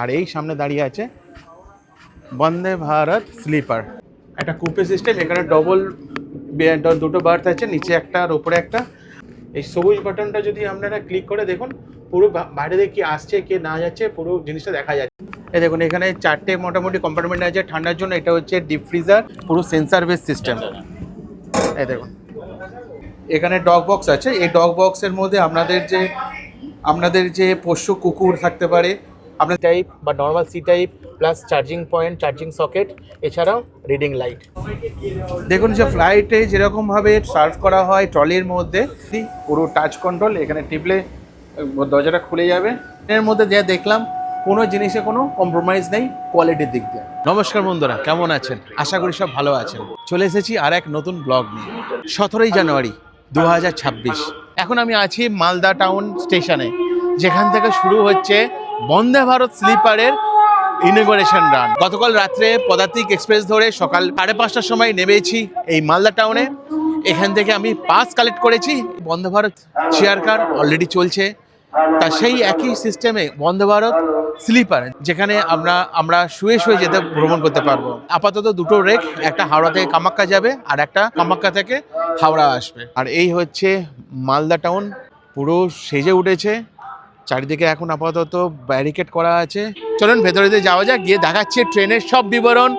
আর এই সামনে দাঁড়িয়ে আছে বন্দে ভারত স্লিপার। একটা কুপে সিস্টেম এখানে ডবল দুটো বার্থ আছে, নিচে একটা আর ওপরে একটা। এই সবুজ বাটনটা যদি আপনারা ক্লিক করে দেখুন, পুরো বাইরে দিয়ে কি আসছে কে না যাচ্ছে, পুরো জিনিসটা দেখা যাচ্ছে। এই দেখুন, এখানে চারটে মোটামুটি কম্পার্টমেন্ট আছে ঠান্ডার জন্য, এটা হচ্ছে ডিপ ফ্রিজার পুরো সেন্সার বেস সিস্টেম এই দেখুন, এখানে ডগ বক্স আছে। এই ডগ বক্সের মধ্যে আপনাদের যে আপনাদের যে পোষ্য কুকুর থাকতে পারে আপনার টাইপ বা normal C type plus charging point charging socket এছাড়াও রিডিং লাইট দেখুন যে ফ্লাইটে যেরকমভাবে সার্ভ করা হয় ট্রলির মধ্যে পুরো টাচ কন্ট্রোল এখানে টিপলে দরজাটা খুলে যাবে। এর মধ্যে যা দেখলাম কোনো জিনিসে কোনো কম্প্রোমাইজ নেই কোয়ালিটির দিক দিয়ে। নমস্কার বন্ধুরা কেমন আছেন? আশা করি সব ভালো আছেন। চলে এসেছি আর এক নতুন ব্লগ নিয়ে। সতেরোই জানুয়ারি দু হাজার ছাব্বিশ। এখন আমি আছি মালদা টাউন স্টেশনে যেখান থেকে শুরু হচ্ছে বন্দে ভারত স্লিপারের ইনগ্রেশন রান গতকাল রাত্রে পদাতিক এক্সপ্রেস ধরে সকাল সাড়ে পাঁচটার সময় নেমেছি এই মালদা টাউনে এখান থেকে আমি পাস কালেক্ট করেছি। Vande Bharat chair car already চলছে। তা সেই একই সিস্টেমে বন্দে ভারত স্লিপার যেখানে আমরা আমরা শুয়ে শুয়ে যেতে ভ্রমণ করতে পারব। আপাতত দুটো রেক একটা হাওড়া থেকে কামাক্কা যাবে আর একটা কামাক্কা থেকে হাওড়া আসবে। আর এই হচ্ছে মালদা টাউন পুরো সেজে উঠেছে। চারিদিকে এখন আপাতত ব্যারিকেড করা আছে। চলুন ভেতরে দিয়ে যাওয়া যাক গিয়ে দেখাচ্ছে ট্রেনের সব বিবরণ।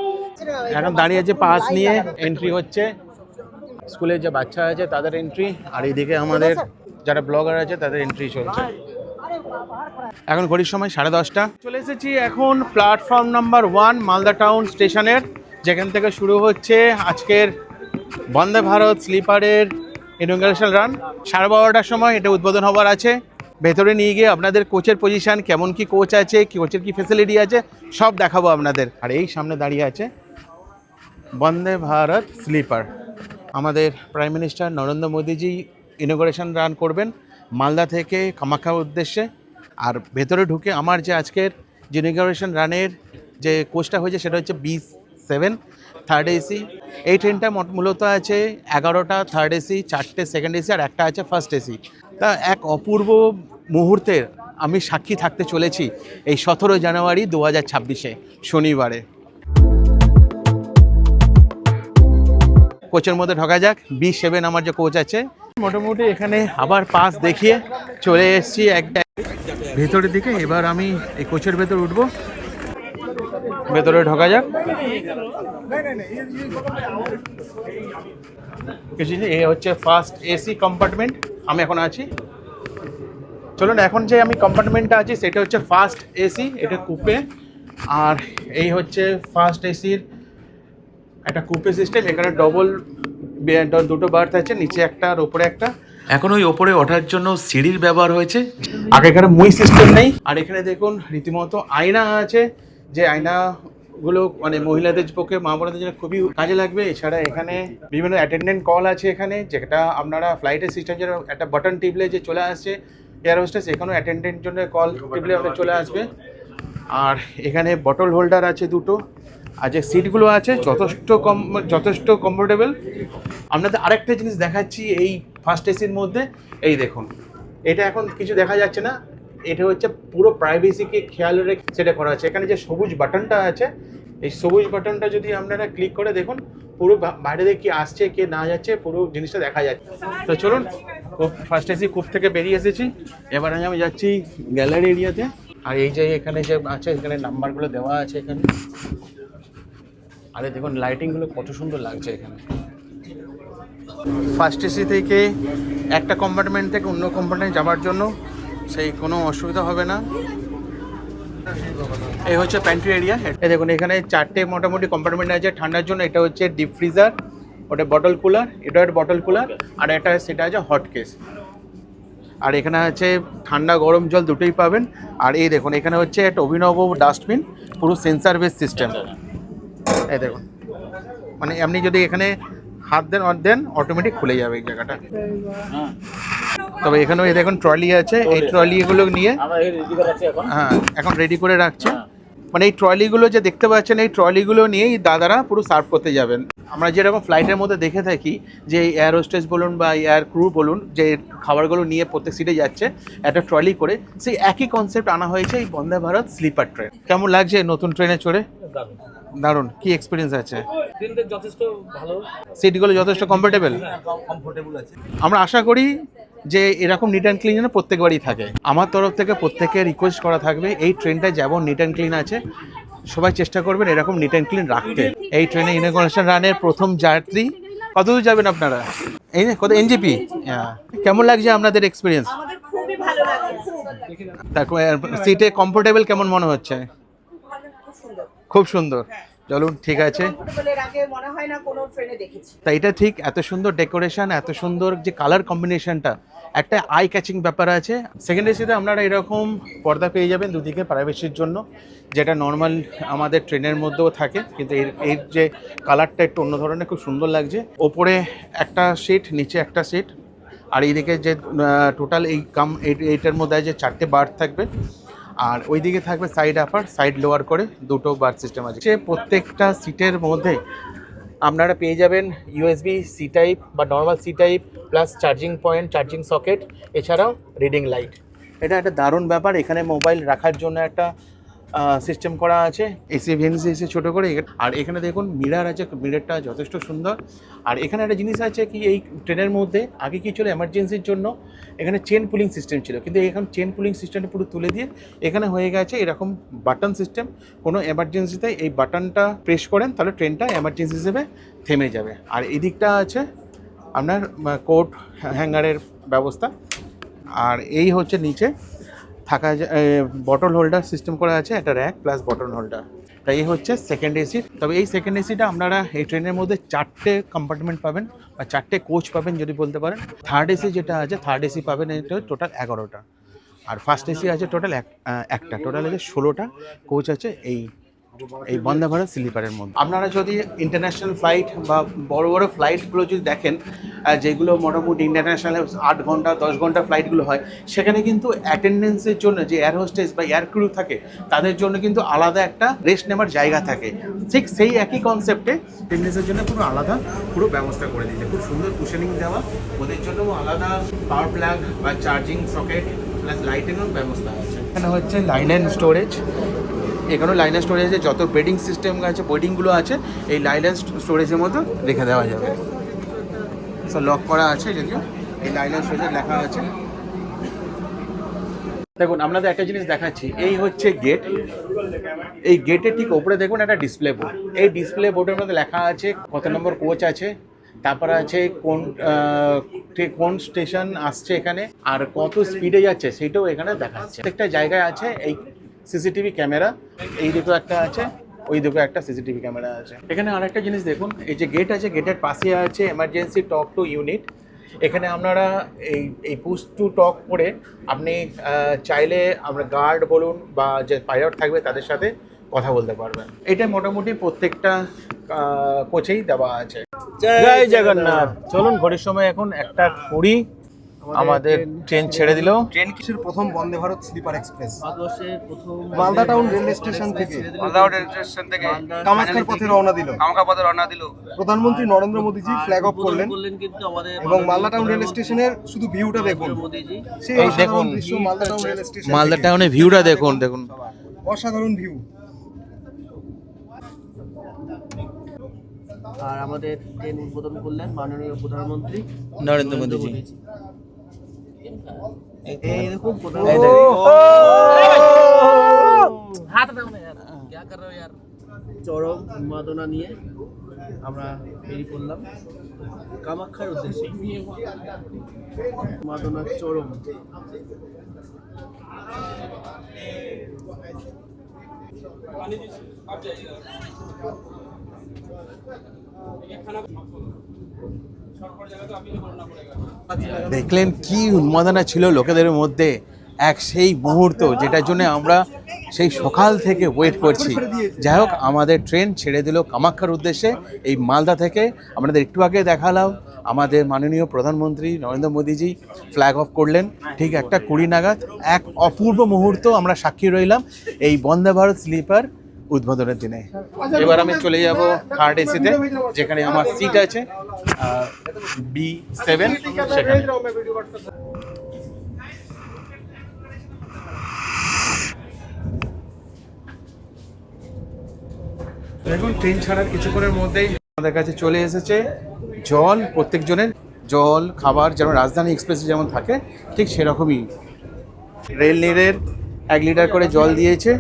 এখন দাঁড়িয়ে আছে পাস নিয়ে এন্ট্রি হচ্ছে। স্কুলের যে বাচ্চা আছে তাদের এন্ট্রি আর এইদিকে আমাদের যারা ব্লগার আছে তাদের এন্ট্রি চলছে। এখন ঘড়ির সময় সাড়ে দশটা। চলে এসেছি এখন platform number one Malda town স্টেশনের। যেখান থেকে শুরু হচ্ছে আজকের বন্দে ভারত স্লিপারের ইনগ্রেশন রান সাড়ে বারোটার সময় এটা উদ্বোধন হবার আছে। ভেতরে নিয়ে গিয়ে আপনাদের কোচের পজিশন কেমন কি কোচ আছে কোচের কি ফেসিলিটি আছে, সব দেখাবো আপনাদের। আর এই সামনে দাঁড়িয়ে আছে বন্দে ভারত স্লিপার আমাদের prime minister Narendra Modiji inauguration run করবেন মালদা থেকে কামাখ্যার উদ্দেশ্যে। আর ভেতরে ঢুকে আমার যে আজকের যে ইনোগ্রেশন রানের যে কোচটা হয়েছে, সেটা হচ্ছে বি সেভেন থার্ড এসি এই ট্রেনটা মূলত আছে এগারোটা থার্ড এসি চারটে সেকেন্ড এসি আর একটা আছে ফার্স্ট এসি তা এক অপূর্ব মুহূর্তের আমি সাক্ষী থাকতে চলেছি এই সতেরো জানুয়ারি দু হাজার ছাব্বিশে, শনিবারে। কোচের মধ্যে ঢোকা যাক, বি সেভেন আমার যে কোচ আছে। মোটামুটি এখানে আবার পাস দেখিয়ে চলে এসেছি একটা ভেতরের দিকে, এবার আমি এই কোচের ভেতর উঠবো। ভেতরে ঢোকা যাক। কিছু এই হচ্ছে ফার্স্ট এসি কম্পার্টমেন্ট আমি এখন আছি। চলুন এখন যে আমি কম্পার্টমেন্টটা আছি সেটা হচ্ছে ফার্স্ট এসি এটা কুপে আর এই হচ্ছে ফার্স্ট এসির একটা কুপে সিস্টেম এখানে ডবল দুটো বার্থ আছে নিচে একটা আর ওপরে একটা। এখন ওই ওপরে ওঠার জন্য সিঁড়ির ব্যবহার হয়েছে। আগে এখানে মুই সিস্টেম নেই। আর এখানে দেখুন রীতিমতো আয়না আছে। যে আয়নাগুলো মানে মহিলাদের পক্ষে, মা বোনদের জন্য খুবই কাজে লাগবে। এছাড়া এখানে বিভিন্ন অ্যাটেন্ডেন্ট কল আছে এখানে, যেটা আপনারা ফ্লাইটের সিস্টেম যেন একটা বাটন টিপলে যে চলে আসছে এয়ার হোস্টেস এখানেও অ্যাটেন্ডেন্ট জন্য কল টিপলে আপনার চলে আসবে। আর এখানে বটল হোল্ডার আছে দুটো, আর যে সিটগুলো আছে, যথেষ্ট কম, যথেষ্ট কমফোর্টেবল আপনাদের আরেকটা জিনিস দেখাচ্ছি এই ফার্স্ট এসির মধ্যে, এই দেখুন। এটা এখন কিছু দেখা যাচ্ছে না। এটা হচ্ছে পুরো প্রাইভেসিকে খেয়াল রেখে সেটা করা আছে। এখানে যে সবুজ বাটনটা আছে, এই সবুজ বাটনটা যদি আপনারা ক্লিক করে দেখুন, পুরো বাইরে দিয়ে কি আসছে, কে না যাচ্ছে, পুরো জিনিসটা দেখা যাচ্ছে। তো চলুন ফার্স্ট এসি কূপ থেকে বেরিয়ে এসেছি। এবার আমি যাচ্ছি গ্যালারি এরিয়াতে আর এই যে এখানে যে আছে, এখানে নাম্বারগুলো দেওয়া আছে এখানে। আরে দেখুন লাইটিংগুলো কত সুন্দর লাগছে এখানে। ফার্স্ট এসি থেকে একটা কম্পার্টমেন্ট থেকে অন্য কম্পার্টমেন্ট যাওয়ার জন্য। সেই কোনো অসুবিধা হবে না। এই হচ্ছে প্যান্ট্রি এরিয়া দেখুন, এখানে চারটে মোটামুটি কম্পার্টমেন্ট আছে। ঠান্ডার জন্য এটা হচ্ছে ডিপ ফ্রিজার ওটা বটল কুলার এটা একটা বটল কুলার আর এটা সেটা আছে হট কেস আর এখানে আছে ঠান্ডা গরম জল দুটোই পাবেন। আর এই দেখুন, এখানে হচ্ছে একটা অভিনব ডাস্টবিন পুরো সেন্সার বেস সিস্টেম এই দেখুন। মানে আপনি যদি এখানে হাত দেন অর দেন অটোমেটিক খুলে যাবে এই জায়গাটা। তবে এখানেও এই দেখুন ট্রলি আছে এই ট্রলিগুলো নিয়ে হ্যাঁ এখন রেডি করে রাখছে। মানে এই ট্রলিগুলো যে দেখতে পাচ্ছেন এই ট্রলিগুলো নিয়েই দাদারা পুরো সার্ভ করতে যাবেন। আমরা যেরকম ফ্লাইটের মধ্যে দেখে থাকি যে এই এয়ার হোস্টেস বলুন বা এয়ার ক্রু বলুন যে খাবারগুলো নিয়ে প্রত্যেক সিটে যাচ্ছে একটা ট্রলি করে সেই একই কনসেপ্ট আনা হয়েছে এই বন্দে ভারত স্লিপার ট্রেন কেমন লাগছে নতুন ট্রেনে চড়ে? দারুণ। কি এক্সপিরিয়েন্স আছে? ট্রেনটা যথেষ্ট ভালো। সিটগুলো যথেষ্ট কমফোর্টেবল কমফোর্টেবল আছে। আমরা আশা করি যে এরকম নিট অ্যান্ড ক্লিন যেন প্রত্যেকবারই থাকে। আমার তরফ থেকে প্রত্যেকে রিকোয়েস্ট করা থাকবে এই ট্রেনটা যেমন নিট অ্যান্ড ক্লিন আছে সবাই চেষ্টা করবেন এরকম নিট অ্যান্ড ক্লিন রাখতে। এই ট্রেনে ইনোগ্রেশন রানের প্রথম যাত্রী কতদূর যাবেন আপনারা? এই যে কত এনজিপি কেমন লাগছে আপনাদের এক্সপিরিয়েন্স আমাদের খুবই ভালো লাগছে। খুব তারপর সিটে কমফোর্টেবল কেমন মনে হচ্ছে? ভালো খুব সুন্দর। খুব সুন্দর। চলুন ঠিক আছে। তা এটা ঠিক এত সুন্দর ডেকোরেশন এত সুন্দর যে কালার কম্বিনেশনটা একটা আই ক্যাচিং ব্যাপার আছে। সেকেন্ড এসিতে আপনারা এরকম পর্দা পেয়ে যাবেন দুদিকে প্রাইভেসির জন্য যেটা নর্মাল আমাদের ট্রেনের মধ্যেও থাকে কিন্তু এর এর যে কালারটা একটু অন্য ধরনের খুব সুন্দর লাগছে। ওপরে একটা সিট নিচে একটা সিট আর এইদিকে যে টোটাল এই কাম এই- এইটার মধ্যে যে চারটে বার্থ থাকবে আর ওইদিকে থাকবে সাইড আপার সাইড লোয়ার করে দুটো বার্থ সিস্টেম আছে। সে প্রত্যেকটা সিটের মধ্যে আপনারা পেয়ে যাবেন ইউএসবি সি টাইপ বা normal C type plus charging point charging socket এছাড়াও রিডিং লাইট এটা একটা দারুণ ব্যাপার, এখানে মোবাইল রাখার জন্য একটা সিস্টেম করা আছে। এসি ভেন্সি এসে ছোটো করে। আর এখানে দেখুন মিরার আছে মিরারটা যথেষ্ট সুন্দর। আর এখানে একটা জিনিস আছে কি, এই ট্রেনের মধ্যে আগে কি ছিল এমার্জেন্সির জন্য, এখানে চেন পুলিং সিস্টেম ছিল। কিন্তু এখন চেন পুলিং সিস্টেমটা পুরো তুলে দিয়ে এখানে হয়ে গেছে এরকম বাটন সিস্টেম কোনো এমার্জেন্সিতে এই বাটনটা প্রেস করেন, তাহলে ট্রেনটা এমার্জেন্সি হিসেবে থেমে যাবে। আর এদিকটা আছে আপনার কোট হ্যাঙ্গারের ব্যবস্থা। আর এই হচ্ছে নিচে থাকা বটল হোল্ডার সিস্টেম করা আছে, একটা র্যাক প্লাস বটল হোল্ডার তাই এই হচ্ছে সেকেন্ড এসি তবে এই সেকেন্ড এসিটা আপনারা এই ট্রেনের মধ্যে চারটে কম্পার্টমেন্ট পাবেন বা চারটে কোচ পাবেন যদি বলতে পারেন। থার্ড এসি যেটা আছে থার্ড এসি পাবেন এটা টোটাল এগারোটা। আর ফার্স্ট এসি আছে টোটাল এক একটা। টোটাল আছে ষোলোটা কোচ আছে এই এই বন্দে ভারত স্লিপারের মধ্যে। আপনারা যদি ইন্টারন্যাশনাল ফ্লাইট বা বড় বড় ফ্লাইটগুলো যদি দেখেন যেগুলো মোটামুটি ইন্টারন্যাশনাল আট ঘণ্টা দশ ঘণ্টা ফ্লাইটগুলো হয় সেখানে কিন্তু অ্যাটেন্ডেন্সের জন্য যে এয়ার হোস্টেস বা এয়ার ক্রু থাকে তাদের জন্য কিন্তু আলাদা একটা রেস্ট নেওয়ার জায়গা থাকে। ঠিক সেই একই কনসেপ্টে অ্যাটেন্ডেন্সের জন্য পুরো আলাদা পুরো ব্যবস্থা করে দিয়েছে। খুব সুন্দর কুশনিং দেওয়া ওদের জন্য আলাদা পাওয়ার প্লাগ বা চার্জিং সকেট প্লাস লাইটেরও ব্যবস্থা আছে। এখানে হচ্ছে লাইন অ্যান্ড স্টোরেজ এখানেও লাইনার স্টোরেজে যত বেডিং সিস্টেম আছে বেডিংগুলো আছে, এই লাইনার স্টোরেজের মধ্যে রেখে দেওয়া যাবে। সব লক করা আছে যদিও, এই লাইনার স্টোরেজে লেখা আছে। দেখুন, আপনাদের একটা জিনিস দেখাচ্ছি, এই হচ্ছে গেট এই গেটের ঠিক ওপরে দেখুন একটা ডিসপ্লে বোর্ড এই ডিসপ্লে বোর্ডের মধ্যে লেখা আছে কত নম্বর কোচ আছে, তারপরে আছে কোন ঠিক কোন স্টেশন আসছে এখানে, আর কত স্পিডে যাচ্ছে, সেটাও এখানে দেখাচ্ছে। প্রত্যেকটা জায়গায় আছে এই সিসিটিভি ক্যামেরা এই দুটো একটা আছে ওই দিকে একটা সিসিটিভি ক্যামেরা আছে। এখানে আরেকটা জিনিস দেখুন এই যে গেট আছে গেটের পাশে আছে এমার্জেন্সি টক টু ইউনিট এখানে আপনারা এই এই পুশ টু টক করে আপনি চাইলে আমরা গার্ড বলুন বা যে পাইলট থাকবে তাদের সাথে কথা বলতে পারবেন। এটা মোটামুটি প্রত্যেকটা কোচেই দেওয়া আছে। জয় জগন্নাথ। চলুন ঘড়ির সময় এখন একটা কুড়ি আমাদের ট্রেন ছেড়ে দিল। ট্রেন কিসের প্রথম Vande Bharat sleeper express. Malda town railway station থেকে। মালদা রেল স্টেশন থেকে কামাখ্যার পথে রওনা দিল। কামাখ্যা পথে রওনা দিল। প্রধানমন্ত্রী নরেন্দ্র মোদীজি ফ্ল্যাগ অফ করলেন। কিন্তু আমাদের এবং মালদা টাউন রেল স্টেশনের শুধু ভিউটা দেখুন। এই দেখুন। Malda town rail station Malda টাউনের ভিউটা দেখুন দেখুন। অসাধারণ ভিউ আর আমাদের ট্রেন উদ্বোধন করলেন মাননীয় প্রধানমন্ত্রী নরেন্দ্র মোদীজি। চরম উন্মাদনা নিয়ে আমরা বেরিয়ে পড়লাম। কামাখ্যার উদ্দেশ্যে। উন্মাদনার চরম। দেখলেন কি উন্মাদনা ছিল লোকেদের মধ্যে এক সেই মুহূর্ত যেটার জন্য আমরা সেই সকাল থেকে ওয়েট করছি। যাই হোক, আমাদের ট্রেন ছেড়ে দিল কামাখ্যার উদ্দেশ্যে। এই মালদা থেকে আমাদের একটু আগে দেখালাম, আমাদের মাননীয় প্রধানমন্ত্রী নরেন্দ্র মোদীজি ফ্ল্যাগ অফ করলেন। ঠিক একটা কুড়ি নাগাদ, এক অপূর্ব মুহূর্ত আমরা সাক্ষী রইলাম। এই বন্দে ভারত স্লিপার উদ্বোধনের দিনে। এবার আমি চলে যাব থার্ড এসিতে যেখানে আমার সিট আছে বি সেভেন সেখানে। দেখুন ট্রেন ছাড়ার কিছুক্ষণের মধ্যেই আমাদের কাছে চলে এসেছে জল প্রত্যেকজনের জল খাবার যেমন রাজধানী এক্সপ্রেসে যেমন থাকে ঠিক সেরকমই। রেল নেরের এক লিটার করে জল দিয়েছে।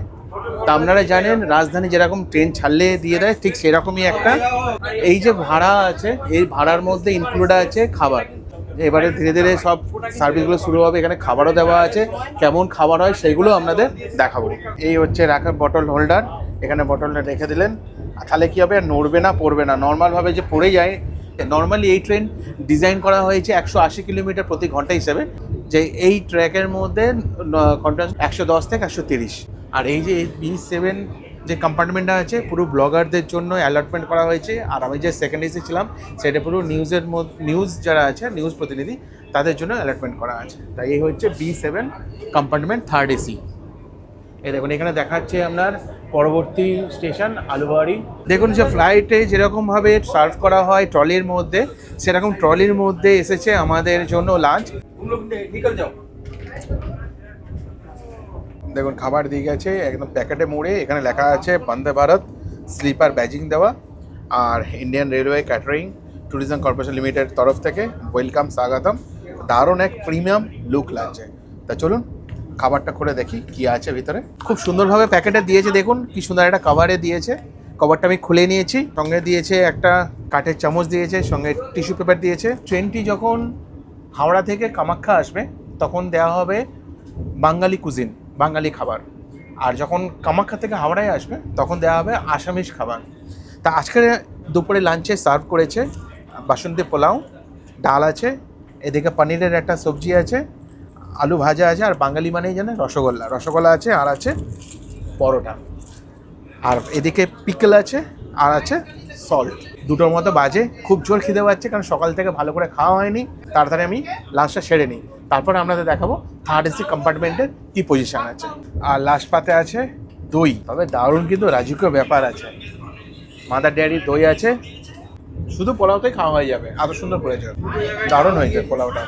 তা আপনারা জানেন, রাজধানী যেরকম ট্রেন ছাড়লে দিয়ে দেয়, ঠিক সেরকমই একটা। এই যে ভাড়া আছে, এই ভাড়ার মধ্যে ইনক্লুড আছে খাবার। এবারে ধীরে ধীরে সব সার্ভিসগুলো শুরু হবে, এখানে খাবারও দেওয়া আছে। কেমন খাবার হয় সেইগুলো আপনাদের দেখাবো। এই হচ্ছে রাখার বটল হোল্ডার এখানে বটলটা রেখে দিলেন। তাহলে কী হবে নড়বে না, পড়বে না। নর্মালভাবে যে পড়ে যায় নর্মালি এই ট্রেন ডিজাইন করা হয়েছে একশো আশি কিলোমিটার প্রতি ঘণ্টা হিসেবে, যে এই ট্র্যাকের মধ্যে কন্টিনিউস একশো দশ থেকে একশো তিরিশ। আর এই যে বি সেভেন যে কম্পার্টমেন্টটা আছে, পুরো ব্লগারদের জন্য অ্যালটমেন্ট করা হয়েছে। আর আমি যে সেকেন্ড এসি ছিলাম, সেটা পুরো নিউজের নিউজ যারা আছে নিউজ প্রতিনিধি, তাদের জন্য অ্যালটমেন্ট করা আছে। তাই এই হচ্ছে B seven compartment third AC এই দেখুন, এখানে দেখাচ্ছে আপনার পরবর্তী স্টেশন, আলুবাড়ি। দেখুন, যে ফ্লাইটে যেরকমভাবে সার্ভ করা হয় ট্রলির মধ্যে, সেরকম ট্রলির মধ্যে এসেছে আমাদের জন্য লাঞ্চ দেখুন, খাবার দিয়ে গেছে, একদম প্যাকেটে মুড়ে, এখানে লেখা আছে, বন্দে ভারত স্লিপার ব্যাজিং দেওয়া আর Indian railway catering tourism corporation limited তরফ থেকে ওয়েলকাম স্বাগতম। দারুণ এক প্রিমিয়াম লুক লাগছে। তা চলুন খাবারটা করে দেখি কি আছে ভিতরে। খুব সুন্দরভাবে প্যাকেটে দিয়েছে, দেখুন কি সুন্দর একটা কভারে দিয়েছে। কভারটা আমি খুলে নিয়েছি, সঙ্গে দিয়েছে একটা কাঠের চামচ দিয়েছে, সঙ্গে টিস্যু পেপার দিয়েছে। ট্রেনটি যখন হাওড়া থেকে কামাখ্যা আসবে, তখন দেওয়া হবে বাঙালি কুজিন বাঙালি খাবার। আর যখন কামাখ্যা থেকে হাওড়ায় আসবে, তখন দেওয়া হবে আসামিস খাবার। তা আজকে দুপুরে লাঞ্চে সার্ভ করেছে বাসন্তী পোলাও, ডাল আছে, এদিকে পনিরের একটা সবজি আছে আলু ভাজা আছে আর বাঙালি মানেই জানে রসগোল্লা। রসগোল্লা আছে, আর আছে পরোটা। আর এদিকে পিকল আছে, আর আছে সল্ট দুটোর মতো বাজে, খুব জোর খিদে পাচ্ছে কারণ সকাল থেকে ভালো করে খাওয়া হয়নি। তাড়াতাড়ি আমি লাস্টটা সেরে নিই। তারপর আপনাদের দেখাবো থার্ড এসি কম্পার্টমেন্টের কী পজিশন আছে। আর লাস্ট পাতে আছে দই। তবে দারুণ কিন্তু রাজকীয় ব্যাপার আছে। মাদার ডেয়ারির দই আছে। শুধু পোলাওতেই খাওয়া হয়ে যাবে। এত সুন্দর করেছে। দারুণ হয়েছে পোলাওটা।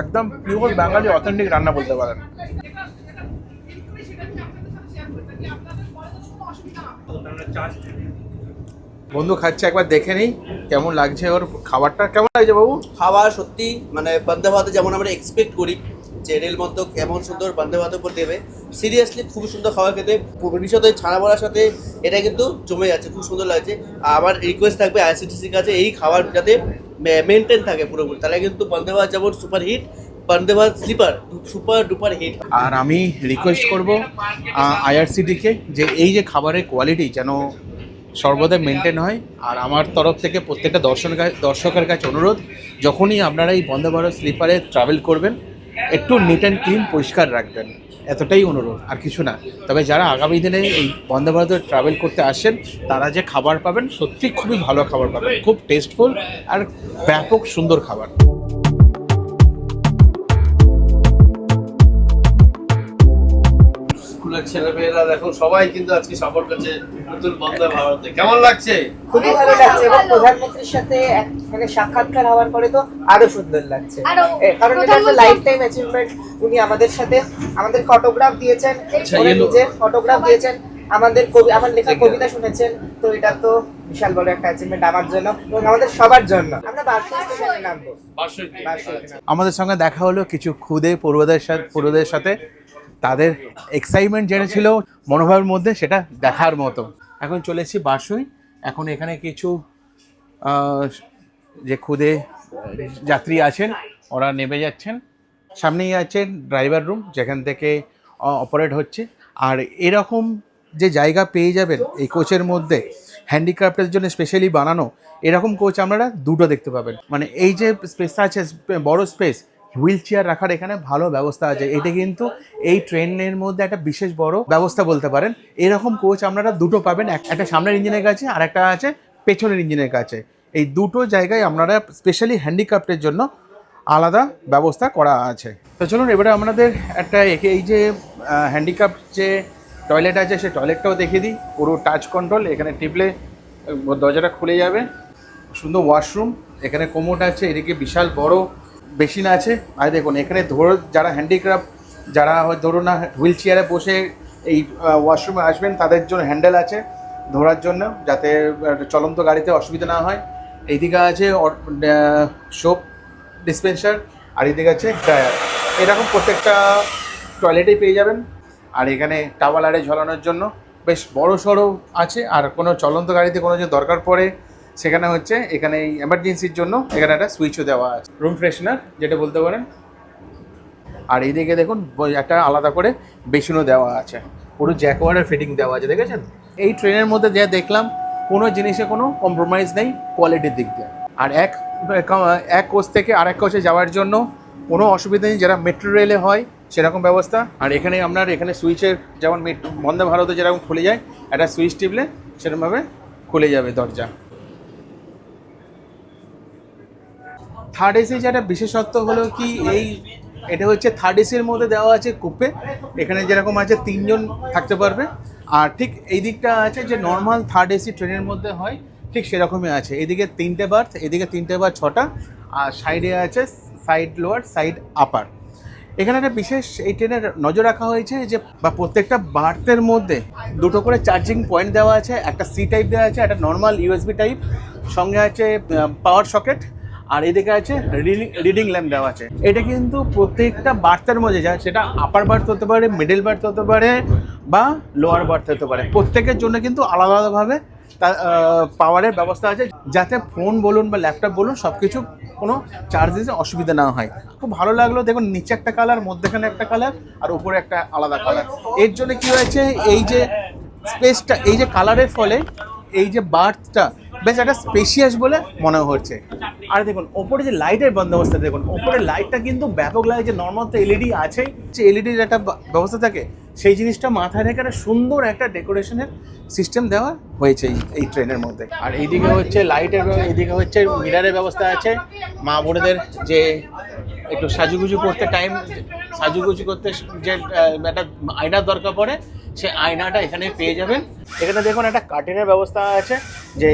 একদম পিওর বাঙালি অথেন্টিক রান্না বলতে পারেন। বন্ধু খাচ্ছে একবার দেখে নেই কেমন লাগছে ওর খাবারটা। কেমন লাগছে বাবু? খাবার সত্যি মানে বন্দে ভারতে যেমন আমরা এক্সপেক্ট করি যে রেল মধ্যক এমন সুন্দর বন্দে ভারত উপর দেবে। সিরিয়াসলি খুব সুন্দর খাবার খেতে ভবিষ্যতে ছানা বলার সাথে এটা কিন্তু জমে যাচ্ছে খুব সুন্দর লাগছে। আর আমার রিকোয়েস্ট থাকবে আইসিটিসির কাছে এই খাবার যাতে মেনটেন থাকে পুরোপুরি। তাহলে কিন্তু বন্দে ভারত যেমন super hit Vande Bharat sleeper super duper hit আর আমি রিকোয়েস্ট করব আইআরসিটিকে যে এই যে খাবারের কোয়ালিটি যেন সর্বদা মেনটেন হয়। আর আমার তরফ থেকে প্রত্যেকটা দর্শন দর্শকের কাছে অনুরোধ, যখনই আপনারা এই বন্দে ভারত স্লিপারে ট্রাভেল করবেন, একটু নিট অ্যান্ড ক্লিন পরিষ্কার রাখবেন। এতটাই অনুরোধ, আর কিছু না। তবে যারা আগামী দিনে এই বন্দে ভারতে ট্রাভেল করতে আসেন, তারা যে খাবার পাবেন সত্যি খুবই ভালো খাবার পাবেন। খুব টেস্টফুল আর ব্যাপক সুন্দর খাবার। স্কুলের ছেলেমেয়েরা দেখো সবাই কিন্তু আজকে সফর করছে নতুন বন্দে ভারতে। কেমন লাগছে? খুবই ভালো লাগছে এবং প্রধানমন্ত্রীর সাথে মানে সাক্ষাৎকার হওয়ার পরে তো আরও সুন্দর লাগছে। কারণ এটা একটা লাইফ টাইম অ্যাচিভমেন্ট উনি আমাদের সাথে আমাদের ফটোগ্রাফ দিয়েছেন আচ্ছা, উনি নিজে ফটোগ্রাফ দিয়েছেন আমাদের কবি আমার লেখা কবিতা শুনেছেন তো এটা তো বিশাল বড় একটা অ্যাচিভমেন্ট আমার জন্য এবং আমাদের সবার জন্য। আমরা নামবো। আমাদের সঙ্গে দেখা হলো কিছু খুদে পড়ুয়াদের সাথে পড়ুয়াদের সাথে। তাদের এক্সাইটমেন্ট যেটা ছিল মনোভাবের মধ্যে সেটা দেখার মতো। এখন চলে এসেছি বাসুই এখন এখানে কিছু যে খুদে যাত্রী আছেন, ওরা নেমে যাচ্ছেন। সামনেই আছে ড্রাইভার রুম যেখান থেকে অপারেট হচ্ছে। আর এরকম যে জায়গা পেয়ে যাবেন এই কোচের মধ্যে হ্যান্ডিক্রাফটের জন্য স্পেশালি বানানো, এরকম কোচ আপনারা দুটো দেখতে পাবেন। মানে এই যে স্পেস আছে, বড় স্পেস হুইল চেয়ার রাখার এখানে ভালো ব্যবস্থা আছে। এটা কিন্তু এই ট্রেনের মধ্যে একটা বিশেষ বড় ব্যবস্থা বলতে পারেন। এরকম কোচ আপনারা দুটো পাবেন। একটা সামনের ইঞ্জিনের কাছে আর একটা আছে পেছনের ইঞ্জিনের কাছে। এই দুটো জায়গায় আপনারা স্পেশালি হ্যান্ডিক্রাফটের জন্য আলাদা ব্যবস্থা করা আছে। তো চলুন, এবারে আমাদের একটা একে- এই যে হ্যান্ডিক্রাফট যে টয়লেট আছে সেই টয়লেটটাও দেখিয়ে দিই। পুরো টাচ কন্ট্রোল এখানে টিপলে দরজাটা খুলে যাবে। সুন্দর ওয়াশরুম এখানে কোমোট আছে। এদিকে বিশাল বড় বেসিন আছে। আর দেখুন, এখানে ধরো যারা হ্যান্ডিক্রাফট যারা ধরুন না হুইল চেয়ারে বসে এই ওয়াশরুমে আসবেন, তাদের জন্য হ্যান্ডেল আছে ধরার জন্য, যাতে চলন্ত গাড়িতে অসুবিধা না হয়। এইদিকে আছে সোপ ডিসপেন্সার আর এদিকে আছে ড্রায়ার এরকম প্রত্যেকটা টয়লেটেই পেয়ে যাবেন। আর এখানে টাওয়াল আরে ঝোলানোর জন্য বেশ বড় সড়ো আছে। আর কোনো চলন্ত গাড়িতে কোনো যে দরকার পড়ে সেখানে হচ্ছে এখানে এই এমার্জেন্সির জন্য এখানে একটা সুইচও দেওয়া আছে। রুম ফ্রেশনার যেটা বলতে পারেন। আর এইদিকে দেখুন একটা আলাদা করে বেসিনও দেওয়া আছে। পুরো জ্যাকওয়ারের ফিটিং দেওয়া আছে, দেখেছেন? এই ট্রেনের মধ্যে যা দেখলাম, কোনো জিনিসে কোনো কম্প্রোমাইজ নেই কোয়ালিটির দিক দিয়ে। আর এক এক কোচ থেকে আরেক কোচে যাওয়ার জন্য কোনো অসুবিধা নেই, যারা মেট্রো রেলে হয়, সেরকম ব্যবস্থা। আর এখানে আপনার, এখানে সুইচের যেমন বন্দে ভারতে যেরকম খুলে যায়, একটা সুইচ টিপলে সেরকমভাবে খুলে যাবে দরজা। থার্ড এসি যেটা বিশেষত্ব হলো কি, এই এটা হচ্ছে থার্ড এসির মধ্যে দেওয়া আছে কুপে এখানে যেরকম আছে তিনজন থাকতে পারবে। আর ঠিক এই দিকটা আছে যে নর্মাল থার্ড এসি ট্রেনের মধ্যে হয়, ঠিক সেরকমই আছে। এদিকে তিনটে বার্থ এদিকে তিনটে বার্থ ছটা, আর সাইডে আছে সাইড লোয়ার সাইড আপার এখানে একটা বিশেষ এই ট্রেনের নজর রাখা হয়েছে যে, বা প্রত্যেকটা বার্থের মধ্যে দুটো করে চার্জিং পয়েন্ট দেওয়া আছে, একটা সি টাইপ দেওয়া আছে, একটা নর্মাল ইউএসবি টাইপ সঙ্গে আছে পাওয়ার সকেট আর এদিকে আছে রিডিং ল্যাম্প দেওয়া আছে। এটা কিন্তু প্রত্যেকটা বার্থের মধ্যে যায় সেটা আপার বার্থ হতে পারে মিডল বার্থ হতে পারে, বা লোয়ার বার্থ হতে পারে। প্রত্যেকের জন্য কিন্তু আলাদা আলাদাভাবে পাওয়ারের ব্যবস্থা আছে, যাতে ফোন বলুন বা ল্যাপটপ বলুন সব কিছু কোনো চার্জেসে অসুবিধা না হয়। খুব ভালো লাগল, দেখুন নিচে একটা কালার মধ্যেখানে একটা কালার আর উপরে একটা আলাদা কালারের জন্য কি হয়েছে, এই যে স্পেসটা এই যে কালারের ফলে এই যে বার্থটা বেশ একটা স্পেশিয়াস বলে মনে হচ্ছে। আর দেখুন, ওপরে যে লাইটের বন্দোবস্ত, দেখুন, ওপরে লাইটটা কিন্তু ব্যাপক লাগে যে নর্মাল তো এলইডি আছেই, যে এলইডির একটা ব্যবস্থা থাকে, সেই জিনিসটা মাথায় রেখে একটা সুন্দর একটা ডেকোরেশনের সিস্টেম দেওয়া হয়েছে এই ট্রেনের মধ্যে। আর এইদিকে হচ্ছে লাইটের এইদিকে হচ্ছে মিরারের ব্যবস্থা আছে। মা বোনেদের যে একটু সাজুগুজু করতে টাইম সাজুগুজু করতে যে একটা আয়নার দরকার পড়ে সে আয়নাটা এখানে পেয়ে যাবেন। এখানে দেখুন একটা কার্টেনের ব্যবস্থা আছে যে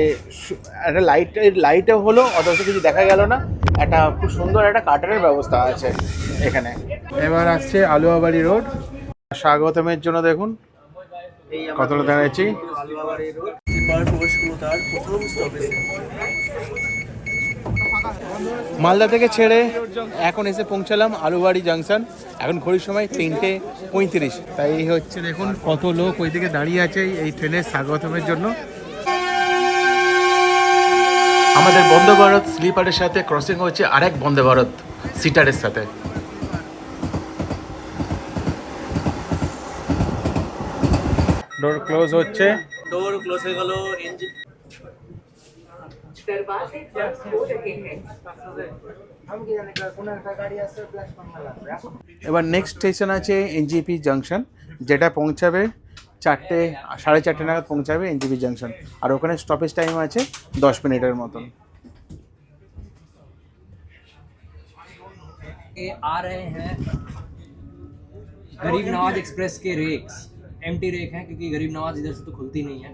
একটা লাইট লাইটে হলো অথচ কিছু দেখা গেল না। একটা খুব সুন্দর একটা কার্টেনের ব্যবস্থা আছে এখানে। এবার আসছে আলুয়াবাড়ি রোড। স্বাগতমের জন্য দেখুন। কতটা দাঁড়াচ্ছি প্রবেশ তার প্রথম স্টপেজে মালদা থেকে ছেড়ে এখন এসে পৌঁছালাম আলুবাড়ি জাংশন। এখন ঘড়ির সময় তিনটে পঁয়ত্রিশ। তাই এই হচ্ছে দেখুন কত লোক ওইদিকে দাঁড়িয়ে আছে এই ট্রেনের স্বাগতমের জন্য। আমাদের বন্দে ভারত স্লিপারের সাথে ক্রসিং হচ্ছে আরেক বন্দে ভারত সিটারের সাথে। ডোর ক্লোজ হচ্ছে। ডোর ক্লোজ হয়ে গেল ইঞ্জিন दरवाजे बंद हो रहे हैं আমি কি জানি কোনো একটা গাড়ি আসছে প্ল্যাটফর্ম লাগবে এখন এবার নেক্সট স্টেশন আছে এনজিপি জাংশন যেটা পৌঁছাবে চারটে সাড়ে চারটে নাগাদ পৌঁছাবে এনজিপি জাংশন আর ওখানে স্টপেজ টাইম আছে দশ মিনিটের মতন ये आ रहे हैं गरीब नवाज एक्सप्रेस के रेक्स एम्प्टी रेक हैं क्योंकि गरीब नवाज इधर से तो खुलती नहीं है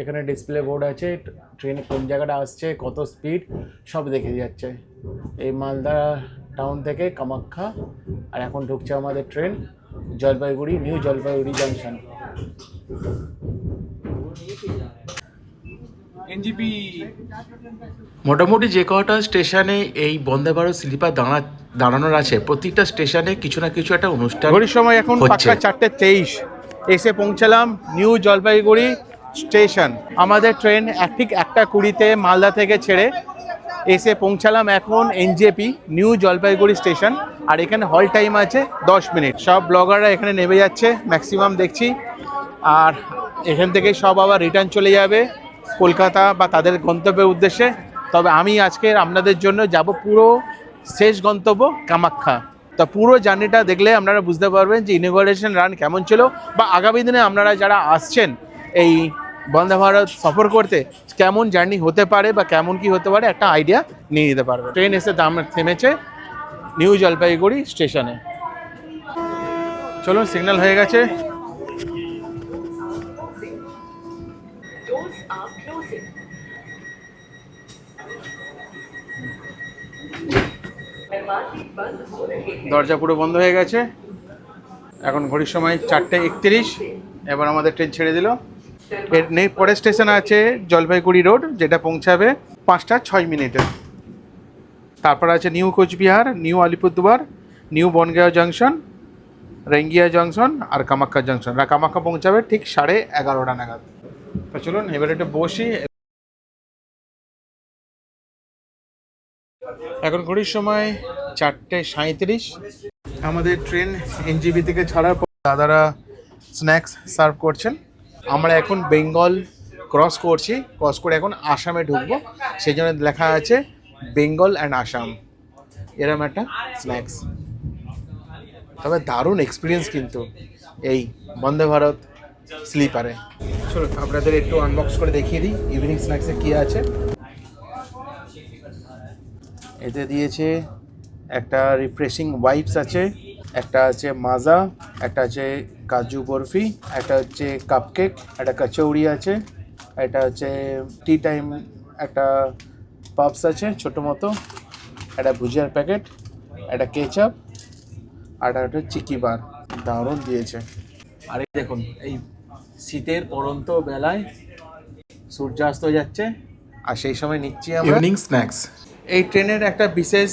এখানে ডিসপ্লে বোর্ড আছে ট্রেন কোন জায়গাটা আসছে কত স্পিড সব দেখে যাচ্ছে। এই মালদা টাউন থেকে কামাখ্যা আর এখন ঢুকছে আমাদের train Jalpaiguri new Jalpaiguri junction মোটামুটি যে কটা স্টেশনে এই বন্দে ভারত স্লিপার দাঁড়া দাঁড়ানোর আছে প্রতিটা স্টেশনে কিছু না কিছু একটা অনুষ্ঠান সময় এখন হচ্ছে। চারটে তেইশ। এসে পৌঁছালাম নিউ জলপাইগুড়ি স্টেশন। আমাদের ট্রেন ঠিক একটা কুড়িতে মালদা থেকে ছেড়ে এসে পৌঁছালাম এখন এনজেপি, নিউ জলপাইগুড়ি স্টেশন। আর এখানে হল টাইম আছে দশ মিনিট। সব ব্লগাররা এখানে নেমে যাচ্ছে, ম্যাক্সিমাম দেখছি। আর এখান থেকে সব আবার রিটার্ন চলে যাবে কলকাতা বা তাদের গন্তব্যের উদ্দেশ্যে। তবে আমি আজকে আপনাদের জন্য যাব পুরো শেষ গন্তব্য কামাখ্যা। তা পুরো জার্নিটা দেখলে আপনারা বুঝতে পারবেন যে ইনোগ্রেশন রান কেমন ছিল বা আগামী দিনে আপনারা যারা আসছেন এই বন্দে ভারত সফর করতে কেমন জার্নি হতে পারে বা কেমন কি হতে পারে একটা আইডিয়া নিয়ে নিতে পারবে ট্রেন এসে দাম থেমেছে নিউ জলপাইগুড়ি স্টেশনে চলুন সিগন্যাল হয়ে গেছে। দরজা পুরো বন্ধ হয়ে গেছে। এখন ঘড়ির সময় চারটে একত্রিশ। এবার আমাদের ট্রেন ছেড়ে দিল। এর পরের স্টেশন আছে জলপাইগুড়ি রোড, যেটা পৌঁছাবে পাঁচটা ছয় মিনিটে। তারপর আছে new Coochbehar, new Alipurduar, new Bongaon junction, Rangiya junction আর কামাখ্যা জংশন। কামাখ্যা পৌঁছাবে ঠিক সাড়ে এগারোটা নাগাদ। তো চলুন, এবার একটু বসি। এখন ঘড়ির সময় চারটে সাঁত্রিশ আমাদের ট্রেন এনজিবি থেকে ছাড়ার পর দাদারা স্ন্যাক্স সার্ভ করছেন। আমরা এখন বেঙ্গল ক্রস করছি। ক্রস করে এখন আসামে ঢুকবো। সেই জন্য লেখা আছে বেঙ্গল অ্যান্ড আসাম। এরম একটা স্ন্যাক্স। তবে দারুণ এক্সপিরিয়েন্স কিন্তু এই বন্দে ভারত স্লিপারে চলো আপনাদের একটু আনবক্স করে দেখিয়ে দিই। ইভিনিং স্ন্যাক্সে কী আছে? এতে দিয়েছে একটা রিফ্রেশিং ওয়াইপস আছে, একটা আছে মাজা, একটা আছে কাজু বরফি, একটা হচ্ছে কাপকেক একটা কচৌড়ি আছে, একটা হচ্ছে টি টাইম একটা পাপস আছে ছোটো মতো, একটা ভুজিয়ার প্যাকেট একটা কেচাপ আর একটা চিকি বার দারুণ দিয়েছে। আর এই দেখুন, এই শীতের পরন্ত বেলায় সূর্যাস্ত যাচ্ছে, আর সেই সময় নিচ্ছি আমরা ইভিনিং স্ন্যাক্স এই ট্রেনের একটা বিশেষ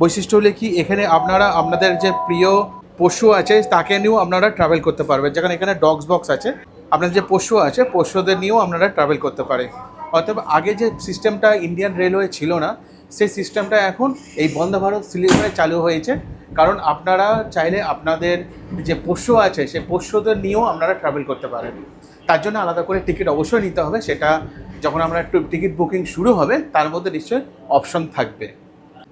বৈশিষ্ট্য হলে কি, এখানে আপনারা, আপনাদের যে প্রিয় পশু আছে, তাকে নিয়েও আপনারা ট্রাভেল করতে পারবেন। যেখানে এখানে ডগস বক্স আছে আপনার যে পশু আছে, পশুদের নিয়েও আপনারা ট্রাভেল করতে পারে অর্থাৎ আগে যে সিস্টেমটা ইন্ডিয়ান রেলওয়ে ছিল না, সেই সিস্টেমটা এখন এই বন্দে ভারত স্লিপারে চালু হয়েছে। কারণ আপনারা চাইলে আপনাদের যে পোষ্য আছে, সেই পোষ্যদের নিয়েও আপনারা ট্রাভেল করতে পারেন। তার জন্য আলাদা করে টিকিট অবশ্যই নিতে হবে। সেটা যখন আমরা একটু টিকিট বুকিং শুরু হবে, তার মধ্যে নিশ্চয়ই অপশন থাকবে।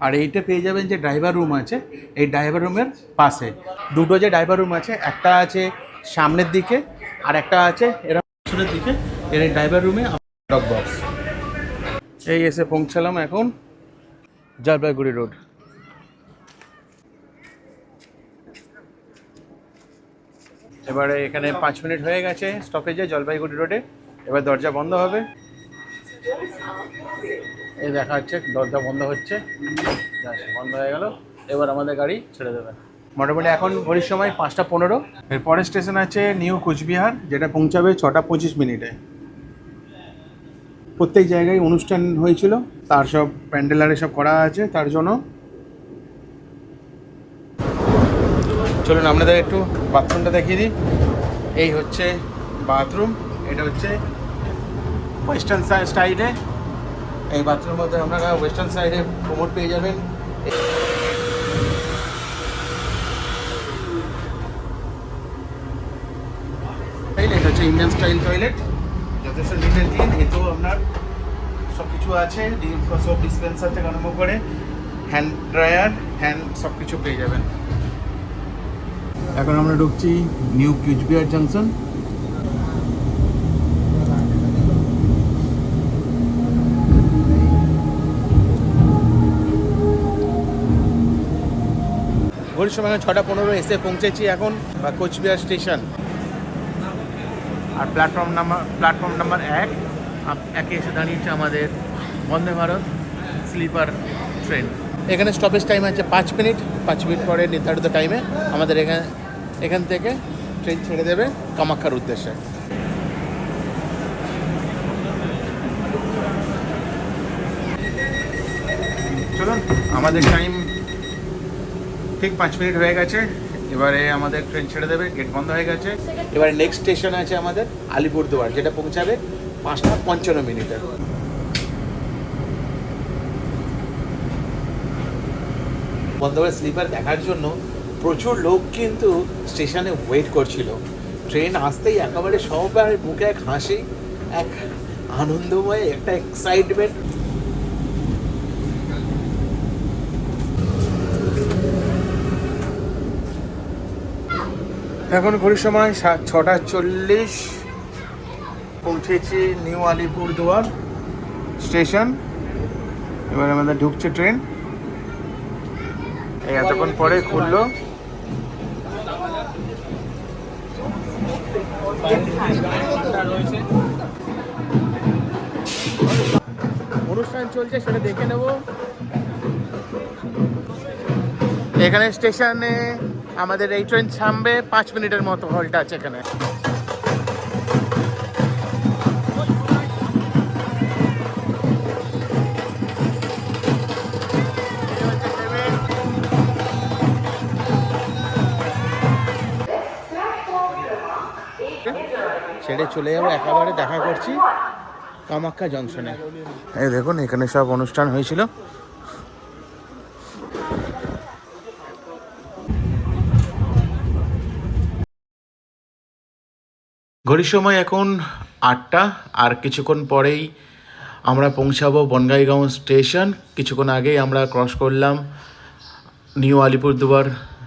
আর এইটা পেয়ে যাবেন যে ড্রাইভার রুম আছে, এই ড্রাইভার রুমের পাশে। দুটো যে ড্রাইভার রুম আছে, একটা আছে সামনের দিকে, আর একটা আছে এরা পিছনের দিকে। এর ড্রাইভার রুমে ডক বক্স এই এসে পৌঁছালাম এখন জলপাইগুড়ি রোড এবারে এখানে পাঁচ মিনিট হয়ে গেছে স্টপেজে জলপাইগুড়ি রোডে এবার দরজা বন্ধ হবে। এই দেখা যাচ্ছে দরজা বন্ধ হচ্ছে। বন্ধ হয়ে গেল। এবার আমাদের গাড়ি ছেড়ে দেবে। মোটামুটি এখন ঘড়ির সময় পাঁচটা পনেরো। এর পরের স্টেশন আছে নিউ কোচবিহার, যেটা পৌঁছাবে ছটা পঁচিশ মিনিটে। প্রত্যেক জায়গায় অনুষ্ঠান হয়েছিল, তার সব প্যান্ডেলারে সব করা আছে, তার জন্য চলুন আপনাদের একটু বাথরুমটা দেখিয়ে দিই। এই হচ্ছে বাথরুম এটা হচ্ছে ওয়েস্টার্ন স্টাইলে এই বাথরুমের মধ্যে আপনারা ওয়েস্টার্ন সাইডে কোমর পেয়ে যাবেন। এটা হচ্ছে ইন্ডিয়ান স্টাইল টয়লেট যথেষ্ট অ্যান্ড ক্লিন এতেও আপনার সব কিছু আছে সব ডিসপেন্সার থেকে আরম্ভ করে হ্যান্ড ড্রায়ার হ্যান্ড সব কিছু পেয়ে যাবেন। এখন আমরা ঢুকছি নিউ কুচবিহার জাংশন। ঘড়ির সময় ছটা পনেরো এসে পৌঁছেছি এখন বা কোচবিহার স্টেশন। আর প্ল্যাটফর্ম নাম্বার প্ল্যাটফর্ম নাম্বার এক। একে এসে দাঁড়িয়েছে আমাদের বন্দে ভারত স্লিপার ট্রেন। এখানে স্টপেজ টাইম আছে পাঁচ মিনিট। পাঁচ মিনিট পরে নির্ধারিত টাইমে আমাদের এখানে এখান থেকে ট্রেন ছেড়ে দেবে কামাখ্যার উদ্দেশ্যে। চলুন, আমাদের টাইম ঠিক পাঁচ মিনিট হয়ে গেছে। এবারে আমাদের ট্রেন ছেড়ে দেবে গেট বন্ধ হয়ে গেছে। এবারে নেক্সট স্টেশন আছে আমাদের আলিপুরদুয়ার, যেটা পৌঁছাবে পাঁচটা পঞ্চান্ন মিনিটে। বন্ধবের স্লিপার দেখার জন্য প্রচুর লোক কিন্তু স্টেশনে ওয়েট করছিল। ট্রেন আসতেই একেবারে সবার বুকে এক হাসি, এক আনন্দময়, একটা এক্সাইটমেন্ট এখন ঘড়ির সময় ছটা চল্লিশ। পৌঁছেছি নিউ আলিপুরদুয়ার স্টেশন। এবার আমাদের ঢুকছে ট্রেন। এতক্ষণ পরে খুললো। অনুষ্ঠান চলছে সেটা দেখে নেব। এখানে স্টেশনে আমাদের এই ট্রেন থামবে পাঁচ মিনিটের মতো হলটা আছে এখানে। ছেড়ে চলে যাব, একেবারে দেখা করছি কামাখ্যা জংশনে। এই দেখুন, এখানে সব অনুষ্ঠান হয়েছিল। ঘড়ির সময় এখন আটটা, আর কিছুক্ষণ পরেই আমরা পৌঁছাবো বনগাইগাঁও স্টেশন। কিছুক্ষণ আগেই আমরা ক্রস করলাম নিউ আলিপুরদুয়ার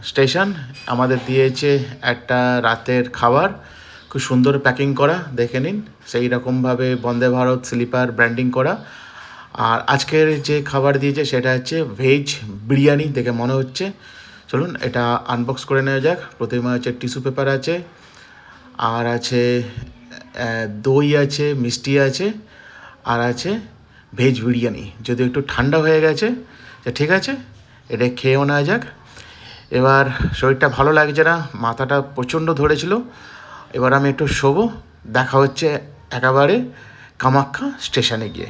স্টেশন। আমাদের দিয়েছে একটা রাতের খাবার। খুব সুন্দর প্যাকিং করা, দেখে নিন। সেই রকমভাবে বন্দে ভারত স্লিপার ব্র্যান্ডিং করা। আর আজকের যে খাবার দিয়েছে সেটা হচ্ছে ভেজ বিরিয়ানি দেখে মনে হচ্ছে। চলুন, এটা আনবক্স করে নেওয়া যাক। প্রথমে হচ্ছে টিস্যু পেপার আছে, আর আছে দই আছে, মিষ্টি আছে, আর আছে ভেজ বিরিয়ানি। যদি একটু ঠান্ডা হয়ে গেছে ঠিক আছে, এটা খেয়েও নেওয়া যাক। এবার শরীরটা ভালো লাগছে না, মাথাটা প্রচণ্ড ধরেছিল। এবার আমি একটু শোবো দেখা হচ্ছে একেবারে কামাখ্যা স্টেশনে গিয়ে।